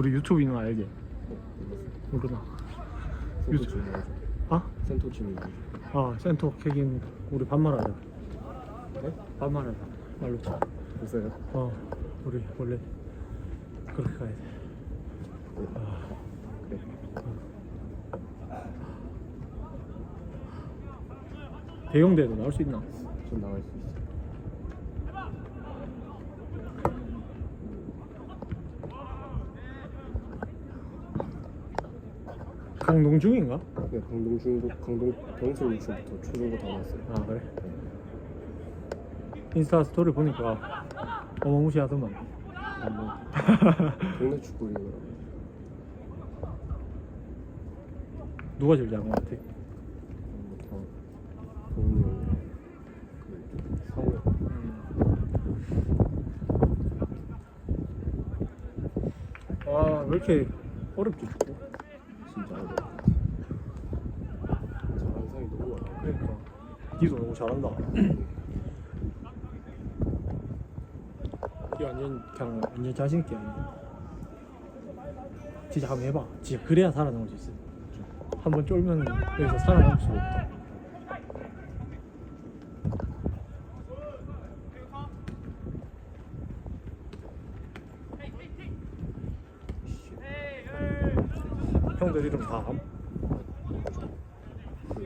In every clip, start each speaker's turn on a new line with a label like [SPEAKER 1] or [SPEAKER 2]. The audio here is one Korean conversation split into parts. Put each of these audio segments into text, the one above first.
[SPEAKER 1] 우리 유튜브 있는 거 알지? 모르나?
[SPEAKER 2] 센터 치는 거죠.
[SPEAKER 1] 어?
[SPEAKER 2] 센터.
[SPEAKER 1] 아 캐긴 우리 반말하자
[SPEAKER 2] 네?
[SPEAKER 1] 반말하자 말로 쳐.
[SPEAKER 2] 됐어요?
[SPEAKER 1] 어 우리 원래 그렇게 가야 돼
[SPEAKER 2] 네. 그래.
[SPEAKER 1] 대형대도 나올 수 있나?
[SPEAKER 2] 좀 나갈 수 있어.
[SPEAKER 1] 강동 중인가?
[SPEAKER 2] 네, 강동 중도 강동 병설 유치부터 초중고 다 나왔어요.
[SPEAKER 1] 아 그래? 인스타 스토리 보니까 어마무시하더만
[SPEAKER 2] 뭐 동네 축구 리그라고.
[SPEAKER 1] 누가 제일 잘한 것 같아?
[SPEAKER 2] 다그 상호 형.
[SPEAKER 1] 아왜 이렇게 어렵지 축구?
[SPEAKER 2] 진짜 어려워. 잘하는 사람이 너무 많아.
[SPEAKER 1] 그러니까 니도 너무 잘한다. 이 완전 그냥 완전 자신 있게 하네. 진짜 한번 해봐. 진짜 그래야 살아남을 수 있어. 한번 쫄면 여기서 살아남을 수가 없다. 형들 이름 다 함?
[SPEAKER 2] 그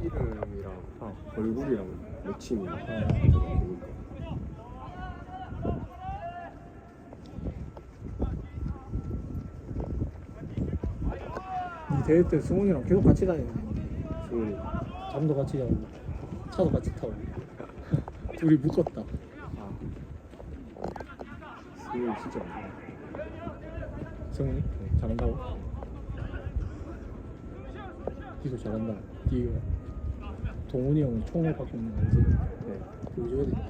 [SPEAKER 2] 이름이랑
[SPEAKER 1] 어.
[SPEAKER 2] 얼굴이랑 매칭이
[SPEAKER 1] 어.
[SPEAKER 2] 되니까.
[SPEAKER 1] 이 대회 때 승훈이랑 계속 같이 다니는
[SPEAKER 2] 승훈이
[SPEAKER 1] 잠도 같이 자고 차도 같이 타고 둘이 묶었다
[SPEAKER 2] 아 승훈이 진짜 많아.
[SPEAKER 1] 승훈이 잘한다고? 니도 잘한다 니가 동훈이 형이 총을 받고 있는 거 알지?
[SPEAKER 2] 네.
[SPEAKER 1] 보여줘야 된다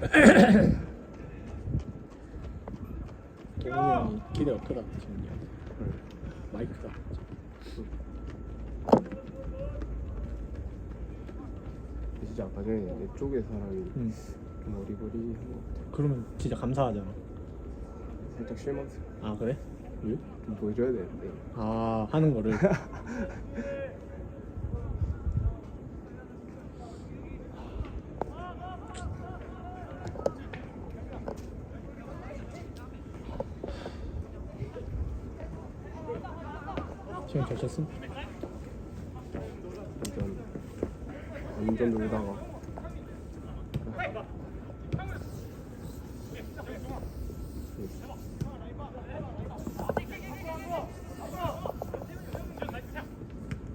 [SPEAKER 1] 동훈이 형이 기대가 크다 지금 얘한테. 마이크다
[SPEAKER 2] 진짜 아까 전에 내 쪽에 사람이
[SPEAKER 1] 응.
[SPEAKER 2] 좀 어리버리한 것 같아.
[SPEAKER 1] 그러면 진짜 감사하잖아
[SPEAKER 2] 살짝 실망스러워.
[SPEAKER 1] 아 그래? 왜?
[SPEAKER 2] 좀 보여줘야 되는데.
[SPEAKER 1] 아 하는 거를 쳤음?
[SPEAKER 2] 완전 완전 놀다가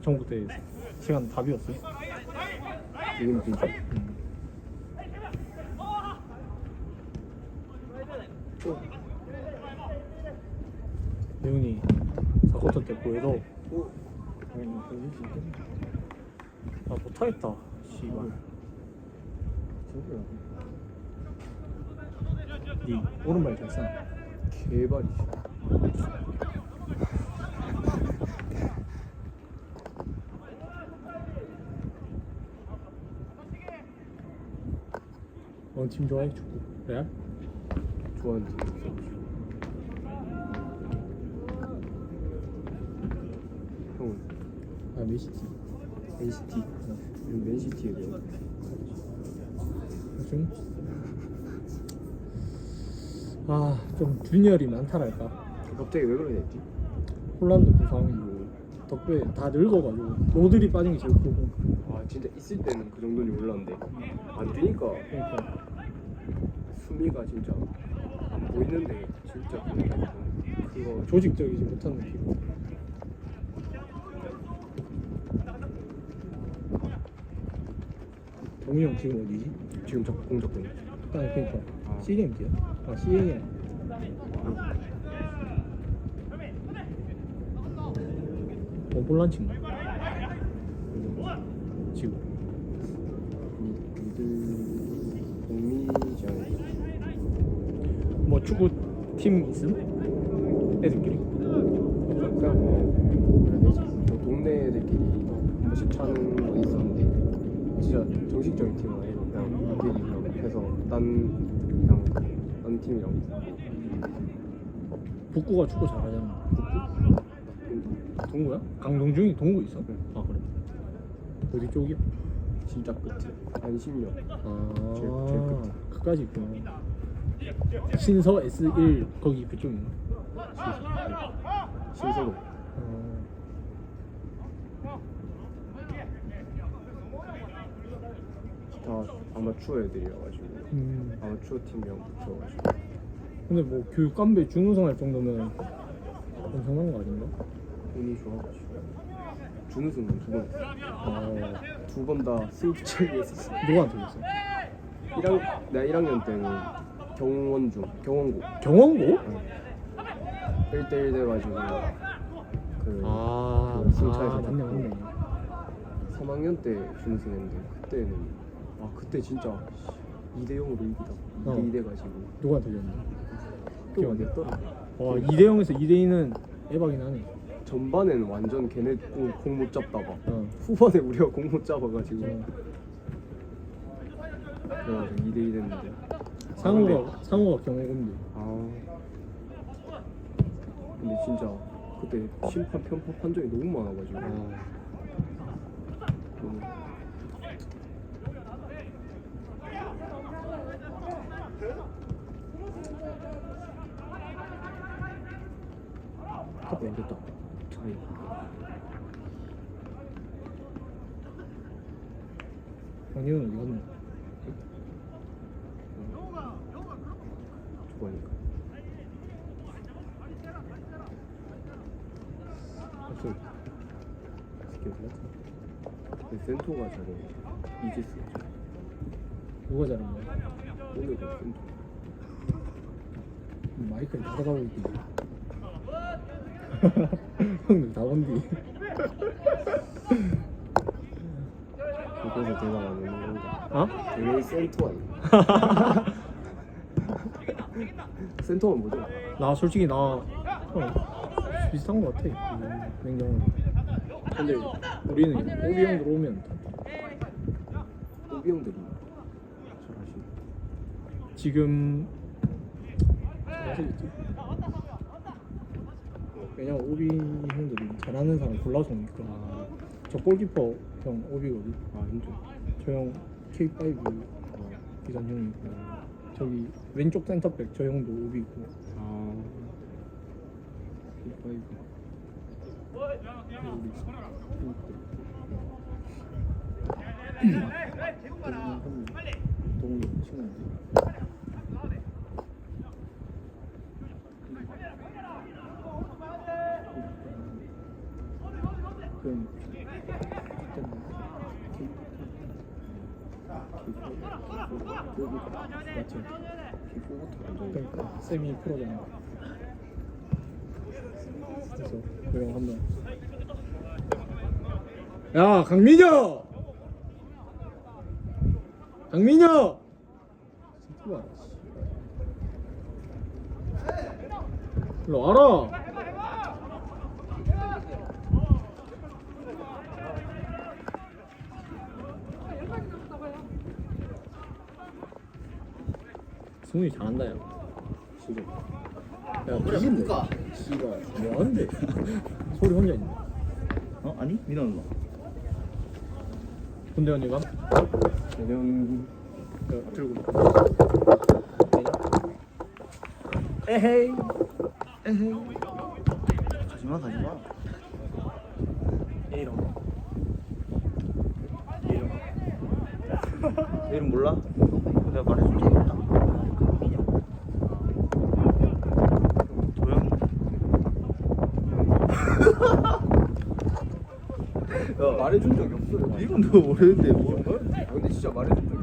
[SPEAKER 1] 전국 때 시간 다 비웠어?
[SPEAKER 2] 지금 비죠.
[SPEAKER 1] 예훈이 사코터 때 보여도
[SPEAKER 2] 오. 아
[SPEAKER 1] 못하겠다 씨발 니 오른발 잘 써.
[SPEAKER 2] 개발이지.
[SPEAKER 1] 어느 팀 좋아해 축구? 레알?
[SPEAKER 2] 좋아하는 팀
[SPEAKER 1] 아 메시티.
[SPEAKER 2] NCT. 요즘 맨시티에 대해
[SPEAKER 1] 요즘 아좀 균열이 많다랄까?
[SPEAKER 2] 갑자기 왜 그러냐 했지?
[SPEAKER 1] 홀란드 부상이고 덕배 다 늙어가지고 로드리 빠진 게 제일 크고
[SPEAKER 2] 아. 진짜 있을 때는 그 정도는 몰랐는데. 안 뛰니까.
[SPEAKER 1] 그러니까.
[SPEAKER 2] 수미가 진짜 안 보이는데 진짜 그거
[SPEAKER 1] 그거 조직적이지 못한 느낌 동이 형 지금 어디지?
[SPEAKER 2] 지금 작 공작되네.
[SPEAKER 1] 아니 그러니까
[SPEAKER 2] 아.
[SPEAKER 1] CMT야? 아 CAM 어 볼란치인가? 지금
[SPEAKER 2] 미들 동미지
[SPEAKER 1] 뭐 축구 팀 있음? 애들끼리?
[SPEAKER 2] 그냥 뭐 동네 애들끼리 한 번씩 차는 건 있었는데 진짜 정식적인 팀은 아니고 그냥 그냥 해서 딴 그냥 딴 팀이랑
[SPEAKER 1] 북구가 축구 잘하잖아.
[SPEAKER 2] 나
[SPEAKER 1] 동구야? 강동중이 동구 있어?
[SPEAKER 2] 응.
[SPEAKER 1] 아 그래. 어디 쪽이야?
[SPEAKER 2] 진짜 끝에 안심역
[SPEAKER 1] 아
[SPEAKER 2] 제일- 제일 끝에.
[SPEAKER 1] 그까지 있구나. 신서 S1 거기 그쪽인가?
[SPEAKER 2] 신세로
[SPEAKER 1] 어.
[SPEAKER 2] 다 아마추어 애들이어가지고
[SPEAKER 1] 음.
[SPEAKER 2] 아마추어 팀이랑 붙어가지고
[SPEAKER 1] 근데 뭐 교육감배 준우승 할 정도면 엄청난 거 아닌가?
[SPEAKER 2] 운이 좋아가지고 준우승은 두번 아두번 다 승부차기 했었어
[SPEAKER 1] 누구한테 졌어?
[SPEAKER 2] 1학, 내가 1학년 때는 경원 중 경원고
[SPEAKER 1] 경원고?
[SPEAKER 2] 1대1 돼가지고 그
[SPEAKER 1] 아,
[SPEAKER 2] 그 승차에서
[SPEAKER 1] 아 맞네 맞네.
[SPEAKER 2] 3학년 때 준우승했는데 그때는 아 그때 진짜 2대 0으로 이기다 2대
[SPEAKER 1] 어.
[SPEAKER 2] 2 돼가지고
[SPEAKER 1] 누구한테 졌는데?
[SPEAKER 2] 또안 됐더라
[SPEAKER 1] 와 2대 0에서 2대 2는 대박이 나네.
[SPEAKER 2] 전반에는 완전 걔네 공 못 잡다가
[SPEAKER 1] 어.
[SPEAKER 2] 후반에 우리가 공 못 잡아가지고
[SPEAKER 1] 어.
[SPEAKER 2] 그래가지고 2대 2 됐는데
[SPEAKER 1] 상우가 상우가 경호군데.
[SPEAKER 2] 아 근데 진짜 그때 심판 편파 판정이 너무 많아가지고 너무
[SPEAKER 1] 카페 안 됐다.
[SPEAKER 2] 차이
[SPEAKER 1] 아니요 이건
[SPEAKER 2] 근데 센터가 잘해. 이지스
[SPEAKER 1] 누가 잘한 거야? 마이크를 닫아가고 있기. 형들 다 본디.
[SPEAKER 2] 그래서 대답 안 하는 건가
[SPEAKER 1] 어?
[SPEAKER 2] 대회 센터 아니야 센터는 뭐죠?
[SPEAKER 1] 나 솔직히 나 형, 비슷한 거 같아. 음, 냉정하게. 근데 우리는 오비 형 들어오면
[SPEAKER 2] 호비 형들이
[SPEAKER 1] 지금? 왜냐면 오비 형들이 잘하는 사람 골라서 오니까 저 골키퍼 형 오비거든.
[SPEAKER 2] 아 힘들어
[SPEAKER 1] 저형 K5 기산 형이고 저기 왼쪽 센터백 저 형도 오비고.
[SPEAKER 2] 아. K5.
[SPEAKER 1] 동훈이 친구인데 그럼 맞지?
[SPEAKER 2] K4부터 완전
[SPEAKER 1] 세미 프로잖아. 그래서 그형 한번. 야 강민혁! 강민혁! 일로 와라. 승훈이 잘한다 야.
[SPEAKER 2] 진짜
[SPEAKER 1] 야, 뒤진데. 씨발, 뭐하는데? 소리 혼자 있네.
[SPEAKER 3] 어? 아니? 민원 일로 와.
[SPEAKER 1] 군대 언니가?
[SPEAKER 2] 내년
[SPEAKER 1] 야, 들고.
[SPEAKER 3] 에헤이. 에헤이. 가지마 가지마
[SPEAKER 1] 이름
[SPEAKER 3] 내 이름 몰라? 내가 말해줄게
[SPEAKER 2] 말해준 적이 없어요
[SPEAKER 3] 이름도 모르는데 뭐.
[SPEAKER 2] 아 근데 진짜 말해준 없어 아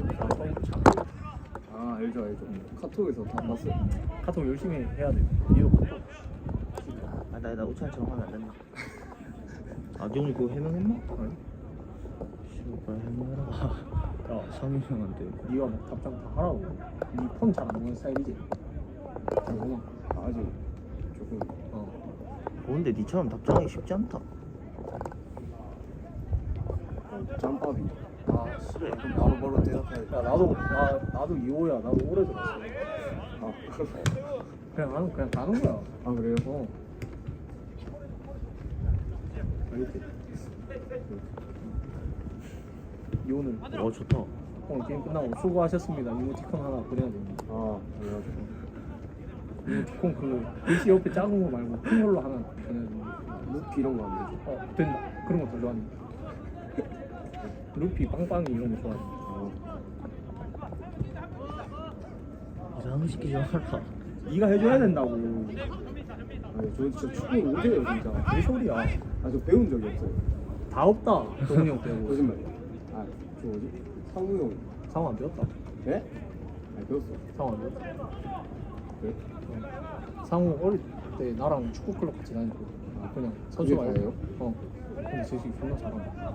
[SPEAKER 2] 알죠 알죠 카톡에서 다 봤어요
[SPEAKER 1] 카톡 열심히 해야 돼. 니도 카톡.
[SPEAKER 3] 아, 나, 나 우찬처럼 하면 안 된다. 아, 니 오늘 그거 해명했나? 아니. 씨발, 해명해라.
[SPEAKER 1] 야,
[SPEAKER 3] 상윤 형한테.
[SPEAKER 1] 니가 막 답장 다 하라고. 니폰 잘안 오는 스타일이지?
[SPEAKER 2] 아, 아직 조금
[SPEAKER 1] 어.
[SPEAKER 3] 근데 니처럼 답장하기 쉽지 않다.
[SPEAKER 2] 어, 짬밥이
[SPEAKER 3] 아, 그래. 그럼 바로 바로 대답해야 돼.
[SPEAKER 1] 야, 나도, 나, 나도 2호야. 나도 오래 들었어.
[SPEAKER 2] 아
[SPEAKER 1] 그냥 가는 그냥 가는 거야.
[SPEAKER 2] 아 그래요?
[SPEAKER 1] 어.
[SPEAKER 2] 이렇게
[SPEAKER 1] 이 오늘
[SPEAKER 3] 어 좋다
[SPEAKER 1] 오늘 게임 끝나고 수고하셨습니다. 이모티콘 하나 보내야 됩니다.
[SPEAKER 2] 아 그래가지고
[SPEAKER 1] 이모티콘 그 글씨 옆에 작은 거 말고 큰 걸로 하나 보내야 됩니다.
[SPEAKER 2] 루피 이런 거 하면 되죠
[SPEAKER 1] 어 된다. 그런 것도 좋아합니다. 루피 빵빵이 이런 거 좋아합니다.
[SPEAKER 3] 이상한 시키지 마라
[SPEAKER 1] 네가 해줘야 된다고.
[SPEAKER 2] 아니 저 진짜 축구를 못해요 진짜
[SPEAKER 1] 왜 소리야?
[SPEAKER 2] 아저 배운 적이 없어요
[SPEAKER 1] 다 없다. 동훈이 형 빼고.
[SPEAKER 2] 거짓말이야 아저 뭐지? 상우 형
[SPEAKER 1] 상호 안 배웠다.
[SPEAKER 2] 네? 아니 배웠어
[SPEAKER 1] 상호 안 배웠다.
[SPEAKER 2] 그래?
[SPEAKER 1] 어. 상호 어릴 때 나랑 축구 클럽 같이 다녔거든. 아, 그냥 선수
[SPEAKER 2] 그게
[SPEAKER 1] 말고.
[SPEAKER 2] 다예요?
[SPEAKER 1] 어. 근데 저 새끼 존나 잘한다.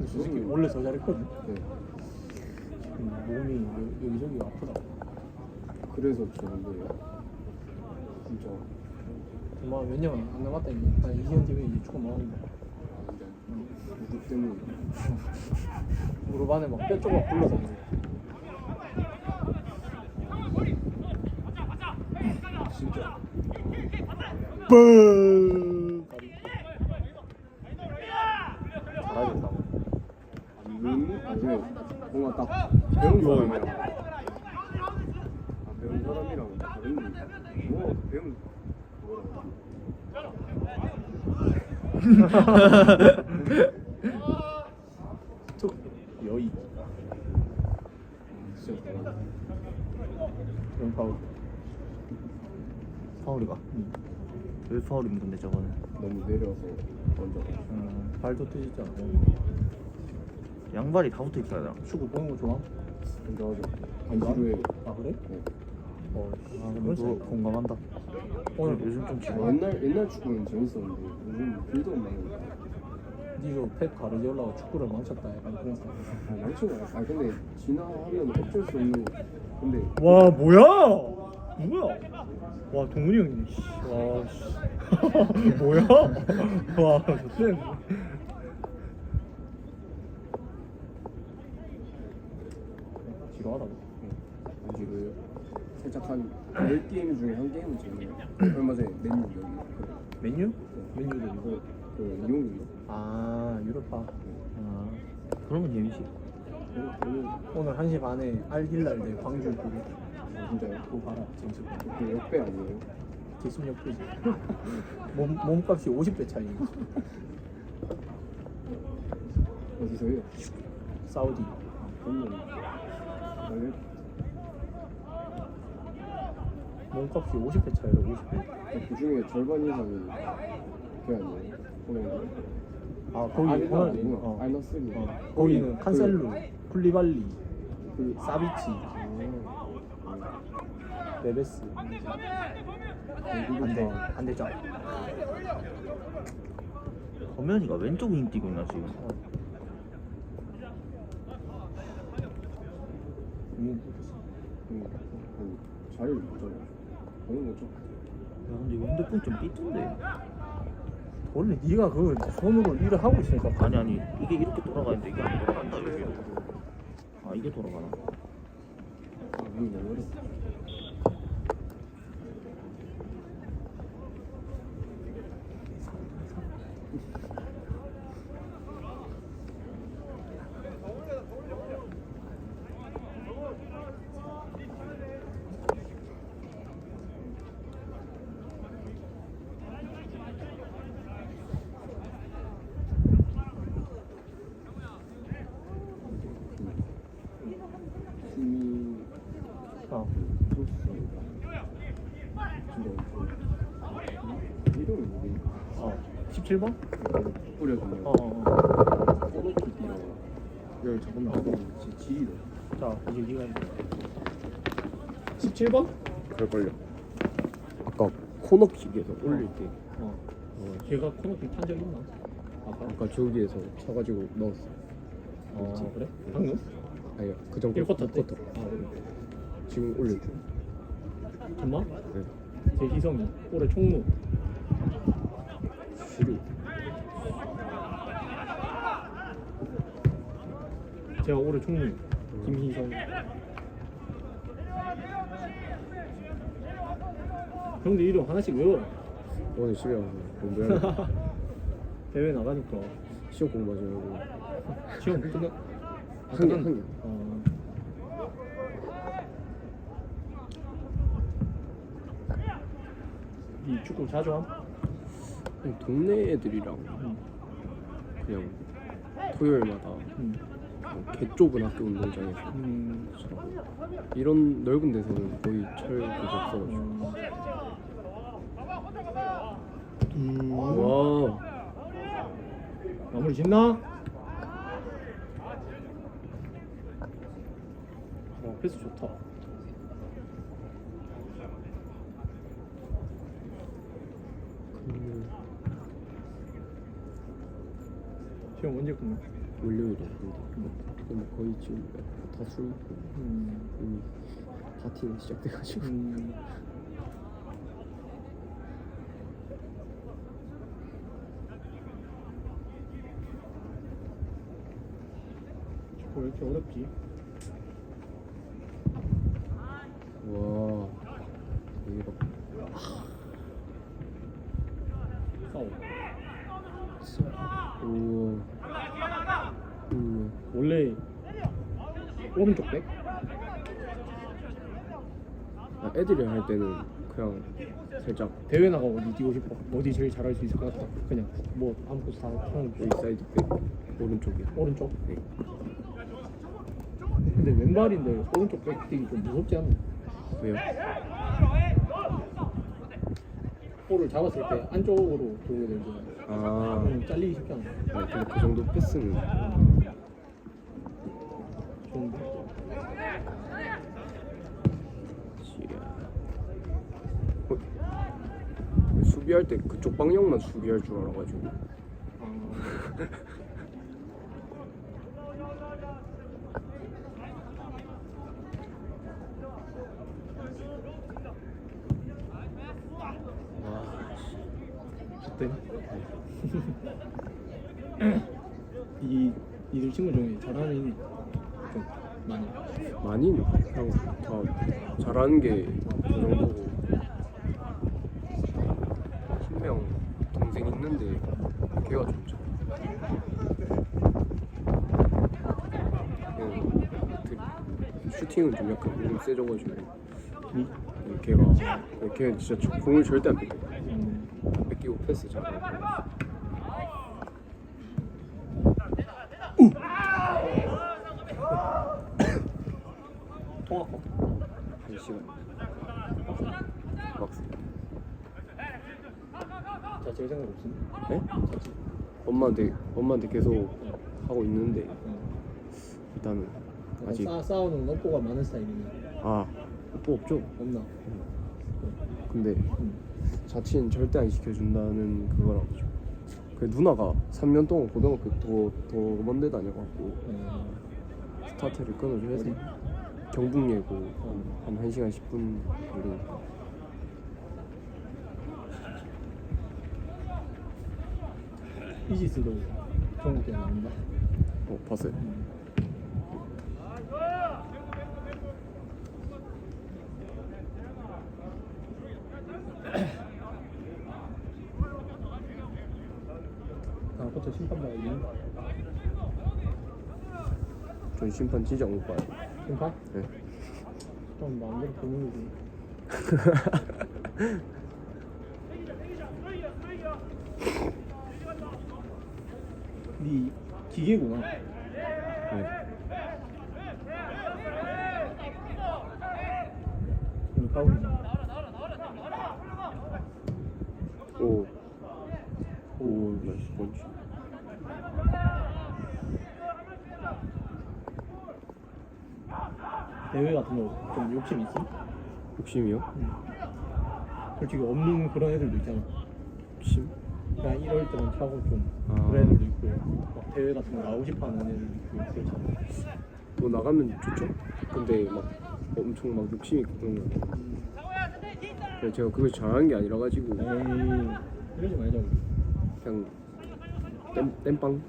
[SPEAKER 2] 음.
[SPEAKER 1] 원래 더 잘했거든.
[SPEAKER 2] 네
[SPEAKER 1] 지금 몸이 여- 여기저기 아프다.
[SPEAKER 2] 그래서 좋은데 진짜
[SPEAKER 1] 정말 몇년안 남았다 이제. 한 2년 뒤면 이제 축구 나온다.
[SPEAKER 2] 아, 근데 누구 때문에
[SPEAKER 1] 무릎 안에 막뼈 조각 이제.
[SPEAKER 2] 진짜
[SPEAKER 1] 뻥!
[SPEAKER 3] 잘하겠다
[SPEAKER 2] 음, 아 근데 뭔가 딱 배운 사람이랑 아, 배운 사람이랑 다른 뭐 배운 뭐라고
[SPEAKER 1] 툭! 여의.
[SPEAKER 2] 진짜.
[SPEAKER 1] 그런 파울.
[SPEAKER 3] 파울이가
[SPEAKER 1] 응.
[SPEAKER 3] 왜 파울이면 근데 저거는
[SPEAKER 2] 너무 내려서 먼저
[SPEAKER 1] 음, 발도 뜨지지 않아.
[SPEAKER 3] 양발이 다 붙어 있어야 돼
[SPEAKER 1] 축구 보는 거 좋아?
[SPEAKER 2] 하죠
[SPEAKER 1] 안 좋아?
[SPEAKER 2] 뒤로에
[SPEAKER 1] 아 그래?
[SPEAKER 2] 네.
[SPEAKER 1] 어,
[SPEAKER 3] 아
[SPEAKER 1] 있다.
[SPEAKER 3] 공감한다
[SPEAKER 1] 오늘
[SPEAKER 3] 요즘 좀
[SPEAKER 2] 아,
[SPEAKER 3] 지루하
[SPEAKER 2] 옛날 옛날 축구는 재밌었는데 요즘 빌드 없는 거
[SPEAKER 1] 니도 펩 가르디올라가 축구를 망쳤다 약간 그런 사람.
[SPEAKER 2] 아, 말초가 아 근데 진화하면 어쩔 수 없는 근데
[SPEAKER 1] 와 뭐야? 누구야? 와 동훈이 형이네. 씨. 와 씨. 뭐야? 와 좋네. 지루하다.
[SPEAKER 2] 아직 그 살짝 한 10게임 중에 한 게임은 재밌네요 얼마 전에 맨유 여기 그,
[SPEAKER 1] 메뉴? 메뉴도 이거.
[SPEAKER 2] 그, 그 이용규
[SPEAKER 1] 아 유럽파. 아.
[SPEAKER 3] 그러면 재밌지
[SPEAKER 2] 오늘
[SPEAKER 1] 오늘 1시 반에 알길랄 대 광주 그거
[SPEAKER 2] 아, 진짜요?
[SPEAKER 1] 그거 봐라 재밌을 것 같아.
[SPEAKER 2] 그 역배 아니에요?
[SPEAKER 1] 개심력이지. 몸 몸값이 50배 차이.
[SPEAKER 2] 어디서요?
[SPEAKER 1] 사우디.
[SPEAKER 2] 그러면 원래
[SPEAKER 1] 몸값이 50배 차이로 50배.
[SPEAKER 2] 그 중에 절반 이상이 그 아니에요? 호날두?
[SPEAKER 1] 아 거기
[SPEAKER 2] 아니,
[SPEAKER 1] 호날두.
[SPEAKER 2] 아니구나.
[SPEAKER 1] 어.
[SPEAKER 2] 알나스리.
[SPEAKER 1] 어. 거기는
[SPEAKER 2] 그-
[SPEAKER 1] 칸셀루, 쿨리발리,
[SPEAKER 2] 그
[SPEAKER 1] 사비치, 네베스. 안돼 안돼 짱.
[SPEAKER 3] 범현이가 왼쪽 윙 뛰고 있나 지금
[SPEAKER 1] 음,
[SPEAKER 2] 음, 잘 못잖아. 보는 거죠?
[SPEAKER 3] 야 근데 핸드폰 좀 삐뚤데
[SPEAKER 1] 원래 네가 그 손으로 일을 하고 있으니까
[SPEAKER 3] 아니 아니 이게 이렇게 돌아가는데 이게 안 돌아간다 이게 아 이게 돌아가나
[SPEAKER 2] 아,
[SPEAKER 1] 7번? 뿌려주네요. 어, 어,
[SPEAKER 2] 어. 야, 잠깐만. 아, 지, 지이다.
[SPEAKER 1] 자, 이제 네가 해. 17번?
[SPEAKER 2] 그럴걸요. 아까 코너킥에서 올릴 때
[SPEAKER 1] 어. 어, 걔가 코너킥 탄 적 있나? 아까?
[SPEAKER 2] 아까 저기에서 쳐가지고 넣었어.
[SPEAKER 1] 아, 그래? 방금?
[SPEAKER 2] 아니요, 그 정도.
[SPEAKER 1] 1쿼터 때?
[SPEAKER 2] 쿼터.
[SPEAKER 1] 아, 그래.
[SPEAKER 2] 지금 올릴 때.
[SPEAKER 1] 정말?
[SPEAKER 2] 네.
[SPEAKER 1] 제 희성이 올해 총무.
[SPEAKER 2] 지리.
[SPEAKER 1] 제가 올해 총무 김희성 형들 이름 하나씩 외워.
[SPEAKER 2] 오늘 집에 가서 공부해야
[SPEAKER 1] 대회 나가니까
[SPEAKER 2] 시험 공부하지 말고
[SPEAKER 1] 시험 끝나. 아,
[SPEAKER 2] 한 개,
[SPEAKER 1] 끝났-
[SPEAKER 2] 한 개.
[SPEAKER 1] 어. 이 축구 자주 함?
[SPEAKER 2] 그냥 동네 애들이랑
[SPEAKER 1] 응.
[SPEAKER 2] 그냥 토요일마다
[SPEAKER 1] 응.
[SPEAKER 2] 뭐개 좁은 학교 운동장에서
[SPEAKER 1] 음.
[SPEAKER 2] 이런 넓은 데서는 거의 철 그거 없어가지고
[SPEAKER 1] 음.
[SPEAKER 2] 와
[SPEAKER 1] 마무리 짓나? 어, 패스 좋다.
[SPEAKER 2] 그
[SPEAKER 1] 시험 언제 끝나?
[SPEAKER 2] 월요일에 근데 근데 거의 지금 다술 먹고
[SPEAKER 1] 음.
[SPEAKER 2] 이미 파티는 시작돼가지고
[SPEAKER 1] 음. 왜 이렇게 어렵지?
[SPEAKER 2] 와 대박
[SPEAKER 1] 싸워.
[SPEAKER 2] 우와 우와
[SPEAKER 1] 원래 오른쪽 백?
[SPEAKER 2] 아, 애들이 할 때는 그냥 살짝
[SPEAKER 1] 대회 나가 어디 뛰고 싶어? 어디 제일 잘할 수 있을 것 같아? 그냥 뭐 아무것도 다 하는 거.
[SPEAKER 2] 웨이사이드 백 오른쪽에
[SPEAKER 1] 오른쪽?
[SPEAKER 2] 네.
[SPEAKER 1] 근데 왼발인데 오른쪽 백 뛰기 좀 무섭지 않나?
[SPEAKER 2] 왜요?
[SPEAKER 1] 볼을 잡았을 때 안쪽으로 돌게 되잖아.
[SPEAKER 2] 아
[SPEAKER 1] 그럼 잘리기 쉽지 않아.
[SPEAKER 2] 아, 근데 그 정도 패스는
[SPEAKER 1] 좀
[SPEAKER 2] 어? 수비할 때 그쪽 방향만 수비할 줄 알아가지고
[SPEAKER 1] 아,
[SPEAKER 2] 와
[SPEAKER 1] 어때? 이 이들 친구 중에 잘하는 좀 많이.
[SPEAKER 2] 많이 그냥 다 잘하는 게그 정도고 한명 동생 있는데 걔가 좀 잘. 드- 슈팅은 좀 약간 몸 세져가지고
[SPEAKER 1] 이?
[SPEAKER 2] 걔가 걔 진짜 저- 공을 절대 안 뺏겨
[SPEAKER 1] 음,
[SPEAKER 2] 뺏기고 패스 잘하고
[SPEAKER 1] 통합.
[SPEAKER 2] 한 시간 막스
[SPEAKER 1] 자체 생각 없습니다.
[SPEAKER 2] 네? 엄마한테 엄마한테 계속
[SPEAKER 1] 네.
[SPEAKER 2] 하고 있는데
[SPEAKER 1] 어.
[SPEAKER 2] 일단은 아직
[SPEAKER 1] 싸, 싸우는 업보가 많은 스타일이네.
[SPEAKER 2] 아뽀 없죠
[SPEAKER 1] 없나?
[SPEAKER 2] 근데
[SPEAKER 1] 음.
[SPEAKER 2] 자취는 절대 안 시켜준다는 그거라 가지고 그 누나가 3년 동안 고등학교 더 더 먼데 다녀갖고
[SPEAKER 1] 어,
[SPEAKER 2] 스타트를 끊어줘 해서
[SPEAKER 1] 어디?
[SPEAKER 2] 경북예고
[SPEAKER 1] 어.
[SPEAKER 2] 한 1시간 10분 걸리니까
[SPEAKER 1] 이지스도 전국대 나온다.
[SPEAKER 2] 어 봤어요
[SPEAKER 1] 다음부터 심판 봐야 돼.
[SPEAKER 2] 전 심판 진짜 못 봐요
[SPEAKER 1] 심판?
[SPEAKER 2] 네.
[SPEAKER 1] 좀 마음대로 보는 거지. 네 기계구나.
[SPEAKER 2] 네.
[SPEAKER 1] 오늘 파울이잖아.
[SPEAKER 2] 오. 오, 나이스 펀치.
[SPEAKER 1] 대회 같은 거 좀 욕심 있어?
[SPEAKER 2] 욕심이요?
[SPEAKER 1] 솔직히 없는 그런 애들도 있잖아.
[SPEAKER 2] 욕심?
[SPEAKER 1] 그냥 이럴 때만 차고 좀
[SPEAKER 2] 아.
[SPEAKER 1] 그런 애들도 있고 막 대회 같은 거 나오고 싶어 하는 애들도 있고 그렇잖아.
[SPEAKER 2] 뭐 나가면 좋죠? 근데 막 엄청 막 욕심이 있고 그런 거. 그래 제가 그걸 잘하는 게 아니라 가지고
[SPEAKER 1] 에이 이러지 말자 우리.
[SPEAKER 2] 그냥 땜, 땜빵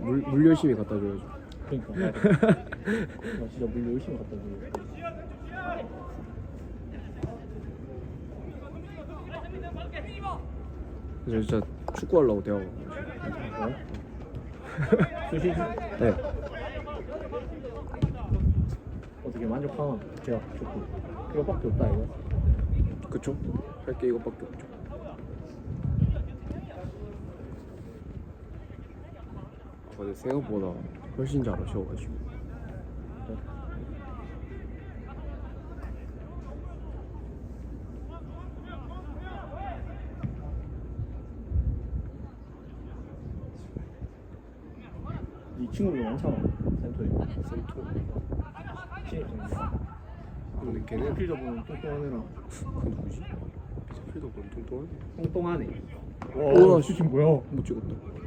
[SPEAKER 2] 물, 물 열심히 갖다 줘야죠
[SPEAKER 1] 그러니까 나 진짜 물 열심히 갖다 줘.
[SPEAKER 2] 그래서 진짜 축구하려고 대학 거지.
[SPEAKER 1] 수시
[SPEAKER 2] 네.
[SPEAKER 1] 어떻게 만족하나? 대학 축구 이거밖에 없다 이거.
[SPEAKER 2] 그쵸? 할 게 이것밖에 없죠. 아, 근데 생각보다 훨씬 잘하셔가지고.
[SPEAKER 1] 친구들 많잖아 센터에.
[SPEAKER 2] 센터.
[SPEAKER 1] 신입 생들.
[SPEAKER 2] 근데 걔는
[SPEAKER 1] 필더 보면 애랑
[SPEAKER 2] 그 누구지? 피자필도 그럼 뚱뚱하네.
[SPEAKER 1] 뚱뚱하네.
[SPEAKER 2] 우와,
[SPEAKER 1] 슈팅 뭐야?
[SPEAKER 2] 못 찍었다.